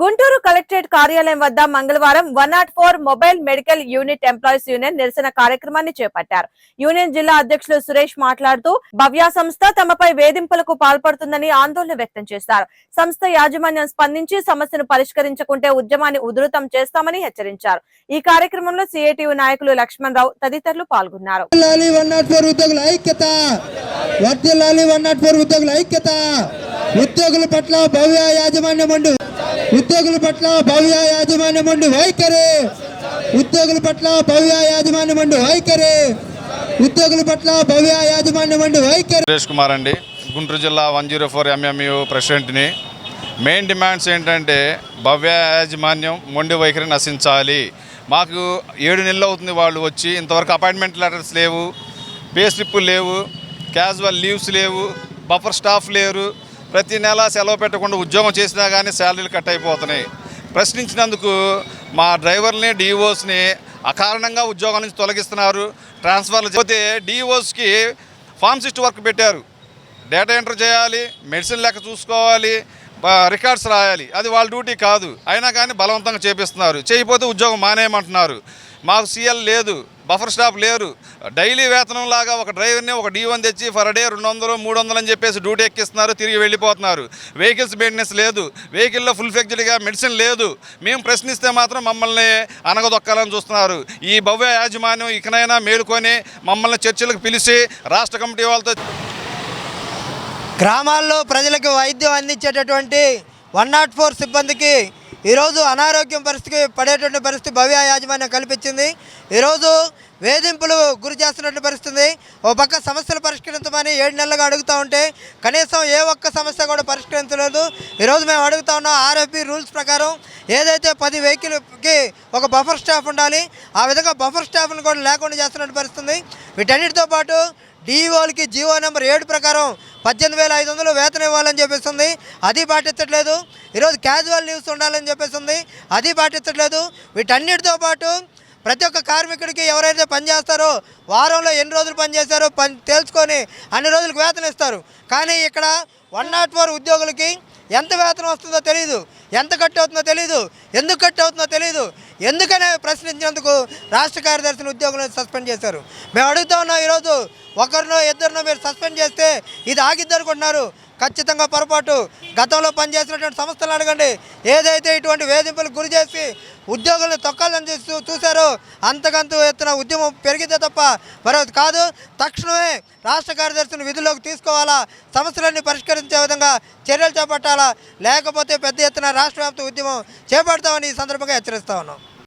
Guntur collectorate కార్యాలయం వద్ద మంగళవారం one nought four mobile medical unit employees union నిరసన కార్యక్రమాన్ని చేపట్టారు. యూనియన్ జిల్లా అధ్యక్షులు సురేష్ మాట్లాడుతూ భవ్య సంస్థ తమపై వేధింపులకు పాల్పడుతుందని ఆందోళన వ్యక్తం చేశారు. సంస్థ యాజమాన్యం స్పందించి సమస్యను పరిష్కరించకుంటే ఉద్యమాన్ని ఉధృతం చేస్తామని హెచ్చరించారు. ఈ కార్యక్రమంలో సిఐటియు నాయకులు లక్ష్మణ్ రావు తదితరులు పాల్గొన్నారు. ఉద్యోగుల పట్ల భవ్య యాజమాన్యం ఉద్యోగుల పట్ల భవ్య యాజమాన్యం ఉండు వైఖరి. ఉద్యోగుల పట్ల భవ్య యాజమాన్యం ఉండు వైఖరి. ఉద్యోగుల పట్ల భవ్య యాజమాన్యం ఉండు వైఖరి. సురేష్ కుమార్ అండి. గుంటూరు జిల్లా వన్ జీరో ఫోర్ ఎంఎంయు ప్రెసిడెంట్ని. మెయిన్ డిమాండ్స్ ఏంటంటే భవ్య యాజమాన్యం మొండి వైఖరి నశించాలి. మాకు ఏడు నెలలు అవుతుంది వాళ్ళు వచ్చి. ఇంతవరకు అపాయింట్మెంట్ లెటర్స్ లేవు. పే స్లిప్పులు లేవు. క్యాజువల్ లీవ్స్ లేవు. బఫర్ స్టాఫ్ లేరు. ప్రతి నెల సెలవు పెట్టకుండా ఉద్యోగం చేసినా కానీ శాలరీలు కట్ అయిపోతున్నాయి. ప్రశ్నించినందుకు మా డ్రైవర్ని డిఓస్ని అకారణంగా ఉద్యోగం నుంచి తొలగిస్తున్నారు. ట్రాన్స్ఫర్లు పోతే డిఓస్కి ఫార్మసిస్ట్ వర్క్ పెట్టారు. డేటా ఎంటర్ చేయాలి మెడిసిన్ లెక్క చూసుకోవాలి రికార్డ్స్ రాయాలి. అది వాళ్ళ డ్యూటీ కాదు. అయినా కానీ బలవంతంగా చేపిస్తున్నారు. చేయకపోతే ఉద్యోగం మానేయమంటున్నారు. మాకు సీఎల్ లేదు. బఫర్ స్టాప్ లేరు. డైలీ వేతనం లాగా ఒక డ్రైవర్ని ఒక డీ వన్ తెచ్చి ఫర్ డే రెండు వందలు మూడు వందలు అని చెప్పేసి డ్యూటీ ఎక్కిస్తున్నారు తిరిగి వెళ్ళిపోతున్నారు. వెహికల్స్ మెయింటెనెన్స్ లేదు. వెహికల్లో ఫుల్ ఫ్లెక్జ్డ్గా మెడిసిన్ లేదు. మేము ప్రశ్నిస్తే మాత్రం మమ్మల్ని అనగదొక్కాలని చూస్తున్నారు. ఈ భవ్య యాజమాన్యం ఇకనైనా మేలుకొని మమ్మల్ని చర్చలకు పిలిచి రాష్ట్ర కమిటీ వాళ్ళతో గ్రామాల్లో ప్రజలకు వైద్యం అందించేటటువంటి వన్ నాట్ ఫోర్ సిబ్బందికి ఈరోజు అనారోగ్యం పరిస్థితికి పడేటువంటి పరిస్థితి భవ్య యాజమాన్యం కల్పించింది. ఈరోజు వేధింపులు గురి చేస్తున్నటువంటి పరిస్థితి. ఓ పక్క సమస్యలు పరిష్కరించమని ఏడు నెలలుగా అడుగుతూ ఉంటే కనీసం ఏ ఒక్క సమస్య కూడా పరిష్కరించలేదు. ఈరోజు మేము అడుగుతా ఉన్నాం ఆర్ఎఫ్బి రూల్స్ ప్రకారం ఏదైతే పది వెహికల్కి ఒక బఫర్ స్టాఫ్ ఉండాలి ఆ విధంగా బఫర్ స్టాఫ్ను కూడా లేకుండా చేస్తున్నట్టు పరిస్థితి. వీటన్నిటితో పాటు డిఈఓలకి జీవో నెంబర్ ఏడు ప్రకారం పద్దెనిమిది వేల ఐదు వందలు వేతనం ఇవ్వాలని చెప్పేస్తుంది. అది పాటించట్లేదు. ఈరోజు క్యాజువల్ లీవ్స్ ఉండాలని చెప్పేస్తుంది. అది పాటించట్లేదు. వీటన్నిటితో పాటు ప్రతి ఒక్క కార్మికుడికి ఎవరైతే పనిచేస్తారో వారంలో ఎన్ని రోజులు పని పని తెలుసుకొని అన్ని రోజులకు వేతనం ఇస్తారు. కానీ ఇక్కడ వన్ నాట్ ఫోర్ ఉద్యోగులకి ఎంత వేతనం వస్తుందో తెలియదు ఎంత కట్ అవుతుందో తెలియదు ఎందుకు కట్ అవుతుందో తెలియదు ఎందుకనే ప్రశ్నించినందుకు రాష్ట్ర కార్యదర్శిని ఉద్యోగులను సస్పెండ్ చేశారు? మేము అడుగుతా ఉన్నాం ఈరోజు ఒకరినో ఇద్దరినో మీరు సస్పెండ్ చేస్తే ఇది ఆగిద్ది అనుకుంటున్నారు ఖచ్చితంగా పొరపాటు. గతంలో పనిచేసినటువంటి సంస్థలు అడగండి. ఏదైతే ఇటువంటి వేధింపులకు గురి చేసి ఉద్యోగులను తొక్కాలని చూస్తూ చూశారు. అంతకంత ఎత్తున ఉద్యమం పెరిగితే తప్ప మరొకటి కాదు. తక్షణమే రాష్ట్ర కార్యదర్శిని విధుల్లోకి తీసుకోవాలా సమస్యలన్నీ పరిష్కరించే విధంగా చర్యలు చేపట్టాలా లేకపోతే పెద్ద ఎత్తున రాష్ట్ర వ్యాప్త ఉద్యమం చేపడతామని ఈ సందర్భంగా హెచ్చరిస్తా ఉన్నాం.